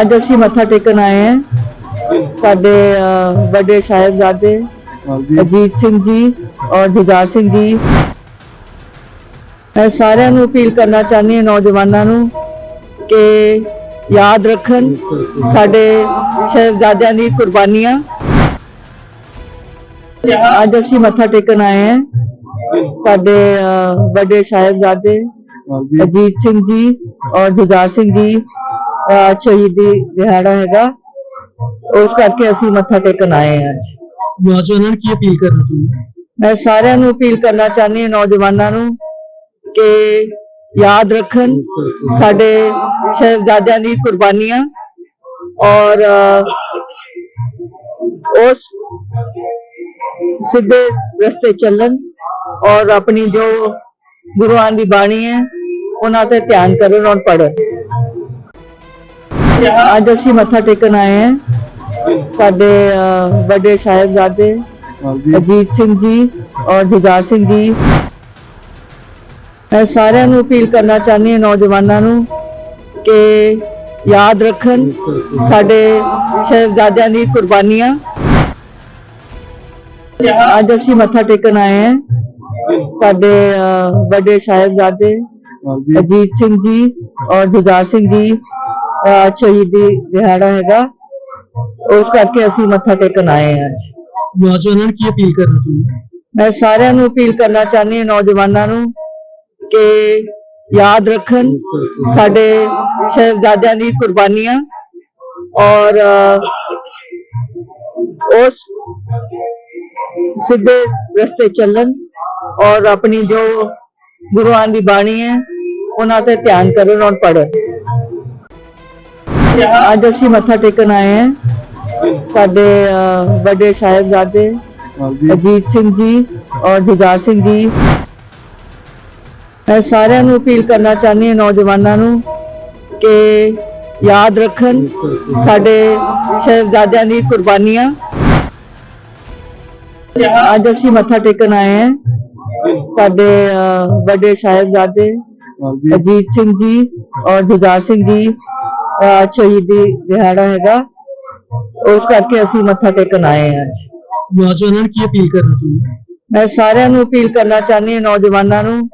ਅੱਜ ਅਸੀਂ ਮੱਥਾ ਟੇਕਣ ਆਏ ਹਾਂ। ਸਾਡੇ ਵੱਡੇ ਸਾਹਿਬਜ਼ਾਦੇ ਅਜੀਤ ਸਿੰਘ ਜੀ ਔਰ ਜੁਝਾਰ ਸਿੰਘ ਜੀ। ਮੈਂ ਸਾਰਿਆਂ ਨੂੰ ਅਪੀਲ ਕਰਨਾ ਚਾਹੁੰਦੀ ਹਾਂ ਨੌਜਵਾਨਾਂ ਨੂੰ ਕਿ ਯਾਦ ਰੱਖਣ ਸਾਡੇ ਸਾਹਿਬਜ਼ਾਦਿਆਂ ਦੀ ਕੁਰਬਾਨੀਆਂ। ਅੱਜ ਅਸੀਂ ਮੱਥਾ ਟੇਕਣ ਆਏ ਹਾਂ। ਸਾਡੇ ਵੱਡੇ ਸਾਹਿਬਜ਼ਾਦੇ ਅਜੀਤ ਸਿੰਘ ਜੀ ਔਰ ਜੁਝਾਰ ਸਿੰਘ ਜੀ। ਸ਼ਹੀਦੀ ਦਿਹਾੜਾ ਹੈਗਾ। ਉਸ ਕਰਕੇ ਅਸੀਂ ਮੱਥਾ ਟੇਕਣ ਆਏ ਹਾਂ ਅੱਜ। ਨੌਜਵਾਨਾਂ ਨੂੰ ਕੀ ਅਪੀਲ ਕਰਨਾ ਚਾਹੁੰਦੇ ਮੈਂ ਸਾਰਿਆਂ ਨੂੰ ਅਪੀਲ ਕਰਨਾ ਚਾਹੁੰਦੀ ਹਾਂ ਨੌਜਵਾਨਾਂ ਨੂੰ ਕਿ ਯਾਦ ਰੱਖਣ ਸਾਡੇ ਸਾਹਿਬਜ਼ਾਦਿਆਂ ਦੀ ਕੁਰਬਾਨੀਆਂ ਔਰ ਉਸ ਸਿੱਧੇ ਰਸਤੇ ਚੱਲਣ ਔਰ ਆਪਣੀ ਜੋ ਗੁਰੂਆਂ ਦੀ ਬਾਣੀ ਹੈ ਉਹਨਾਂ ਤੇ ਧਿਆਨ ਕਰਨ ਔਰ ਪੜ੍ਹਨ। ਅੱਜ ਅਸੀਂ ਮੱਥਾ ਟੇਕਣ ਆਏ ਹਾਂ। ਸਾਡੇ ਵੱਡੇ ਸਾਹਿਬਜ਼ਾਦੇ ਅਜੀਤ ਸਿੰਘ ਜੀ ਔਰ ਜੁਝਾਰ ਸਿੰਘ ਜੀ। ਮੈਂ ਸਾਰਿਆਂ ਨੂੰ ਅਪੀਲ ਕਰਨਾ ਚਾਹੁੰਦੀ ਹਾਂ, ਨੌਜਵਾਨਾਂ ਨੂੰ, ਕਿ ਯਾਦ ਰੱਖਣ ਸਾਡੇ ਸਾਹਿਬਜ਼ਾਦਿਆਂ ਦੀ ਕੁਰਬਾਨੀਆਂ। ਅੱਜ ਅਸੀਂ ਮੱਥਾ ਟੇਕਣ ਆਏ ਹਾਂ। ਸਾਡੇ ਵੱਡੇ ਸਾਹਿਬਜ਼ਾਦੇ ਅਜੀਤ ਸਿੰਘ ਜੀ ਔਰ ਜੁਝਾਰ ਸਿੰਘ ਜੀ। ਸ਼ਹੀਦੀ ਦਿਹਾੜਾ ਹੈਗਾ। ਉਸ ਕਰਕੇ ਅਸੀਂ ਮੱਥਾ ਟੇਕਣ ਆਏ ਹਾਂ ਅੱਜ। ਨੌਜਵਾਨਾਂ ਨੂੰ ਕੀ ਅਪੀਲ ਕਰਨਾ ਚਾਹੁੰਦੇ ਮੈਂ ਸਾਰਿਆਂ ਨੂੰ ਅਪੀਲ ਕਰਨਾ ਚਾਹੁੰਦੀ ਹਾਂ ਨੌਜਵਾਨਾਂ ਨੂੰ ਕਿ ਯਾਦ ਰੱਖਣ ਸਾਡੇ ਸਾਹਿਬਜ਼ਾਦਿਆਂ ਦੀ ਕੁਰਬਾਨੀਆਂ ਔਰ ਉਸ ਸਿੱਧੇ ਰਸਤੇ ਚੱਲਣ ਔਰ ਆਪਣੀ ਜੋ ਗੁਰੂਆਂ ਦੀ ਬਾਣੀ ਹੈ ਉਹਨਾਂ ਤੇ ਧਿਆਨ ਕਰਨ ਔਰ ਪੜ੍ਹਨ। ਅੱਜ ਅਸੀਂ ਮੱਥਾ ਟੇਕਣ ਆਏ ਹਾਂ। ਸਾਡੇ ਵੱਡੇ ਸਾਹਿਬਜ਼ਾਦੇ ਅਜੀਤ ਸਿੰਘ ਜੀ ਔਰ ਜੁਝਾਰ ਸਿੰਘ ਜੀ। ਮੈਂ ਸਾਰਿਆਂ ਨੂੰ ਅਪੀਲ ਕਰਨਾ ਚਾਹੁੰਦੀ ਹਾਂ ਨੌਜਵਾਨਾਂ ਨੂੰ ਕਿ ਯਾਦ ਰੱਖਣ ਸਾਡੇ ਸਾਹਿਬਜ਼ਾਦਿਆਂ ਦੀ ਕੁਰਬਾਨੀਆਂ। ਅੱਜ ਅਸੀਂ ਮੱਥਾ ਟੇਕਣ ਆਏ ਹਾਂ। ਸਾਡੇ ਵੱਡੇ ਸਾਹਿਬਜ਼ਾਦੇ ਅਜੀਤ ਸਿੰਘ ਜੀ ਔਰ ਜੁਝਾਰ ਸਿੰਘ ਜੀ। ਸ਼ਹੀਦੀ ਦਿਹਾੜਾ ਹੈਗਾ। ਉਸ ਕਰਕੇ ਅਸੀਂ ਮੱਥਾ ਟੇਕਣ ਆਏ ਹਾਂ ਅੱਜ। ਨੌਜਵਾਨਾਂ ਨੂੰ ਕੀ ਅਪੀਲ ਕਰਨਾ ਚਾਹੁੰਦੇ ਮੈਂ ਸਾਰਿਆਂ ਨੂੰ ਅਪੀਲ ਕਰਨਾ ਚਾਹੁੰਦੀ ਹਾਂ ਨੌਜਵਾਨਾਂ ਨੂੰ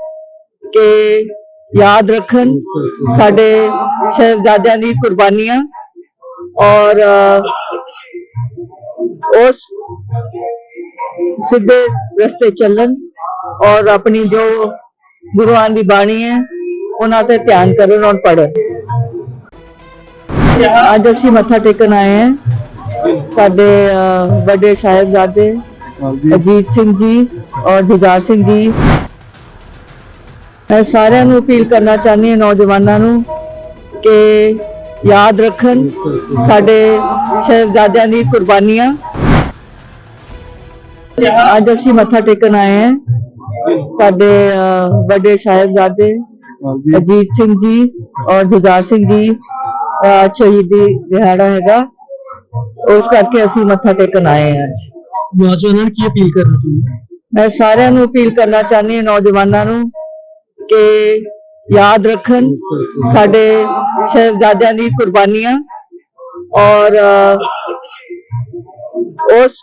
ਕਿ ਯਾਦ ਰੱਖਣ ਸਾਡੇ ਸਾਹਿਬਜ਼ਾਦਿਆਂ ਦੀ ਕੁਰਬਾਨੀਆਂ ਔਰ ਉਸ ਸਿੱਧੇ ਰਸਤੇ ਚੱਲਣ ਔਰ ਆਪਣੀ ਜੋ ਗੁਰੂਆਂ ਦੀ ਬਾਣੀ ਹੈ ਉਹਨਾਂ ਤੇ ਧਿਆਨ ਕਰਨ ਔਰ ਪੜ੍ਹਨ। ਅੱਜ ਅਸੀਂ ਮੱਥਾ ਟੇਕਣ ਆਏ ਹਾਂ। ਸਾਡੇ ਵੱਡੇ ਸਾਹਿਬਜ਼ਾਦੇ ਅਜੀਤ ਸਿੰਘ ਜੀ ਔਰ ਜੁਝਾਰ ਸਿੰਘ ਜੀ। ਮੈਂ ਸਾਰਿਆਂ ਨੂੰ ਅਪੀਲ ਕਰਨਾ ਚਾਹੁੰਦੀ ਹਾਂ ਨੌਜਵਾਨਾਂ ਨੂੰ ਕਿ ਯਾਦ ਰੱਖਣ ਸਾਡੇ ਸਾਹਿਬਜ਼ਾਦਿਆਂ ਦੀ ਕੁਰਬਾਨੀਆਂ। ਅੱਜ ਅਸੀਂ ਮੱਥਾ ਟੇਕਣ ਆਏ ਹਾਂ। ਸਾਡੇ ਵੱਡੇ ਸਾਹਿਬਜ਼ਾਦੇ ਅਜੀਤ ਸਿੰਘ ਜੀ ਔਰ ਜੁਝਾਰ ਸਿੰਘ ਜੀ। ਸ਼ਹੀਦੀ ਦਿਹਾੜਾ ਹੈਗਾ। ਉਸ ਕਰਕੇ ਅਸੀਂ ਮੱਥਾ ਟੇਕਣ ਆਏ ਹਾਂ ਅੱਜ। ਨੌਜਵਾਨਾਂ ਨੂੰ ਕੀ ਅਪੀਲ ਕਰਨਾ ਚਾਹੁੰਦੇ ਮੈਂ ਸਾਰਿਆਂ ਨੂੰ ਅਪੀਲ ਕਰਨਾ ਚਾਹੁੰਦੀ ਹਾਂ ਨੌਜਵਾਨਾਂ ਨੂੰ ਕਿ ਯਾਦ ਰੱਖਣ ਸਾਡੇ ਸਾਹਿਬਜ਼ਾਦਿਆਂ ਦੀ ਕੁਰਬਾਨੀਆਂ ਔਰ ਉਸ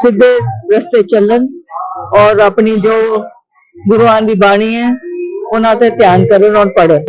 ਸਿੱਧੇ ਰਸਤੇ ਚੱਲਣ ਔਰ ਆਪਣੀ ਜੋ ਗੁਰੂਆਂ ਦੀ ਬਾਣੀ ਹੈ ਉਹਨਾਂ ਤੇ ਧਿਆਨ ਕਰਨ ਔਰ ਪੜ੍ਹਨ।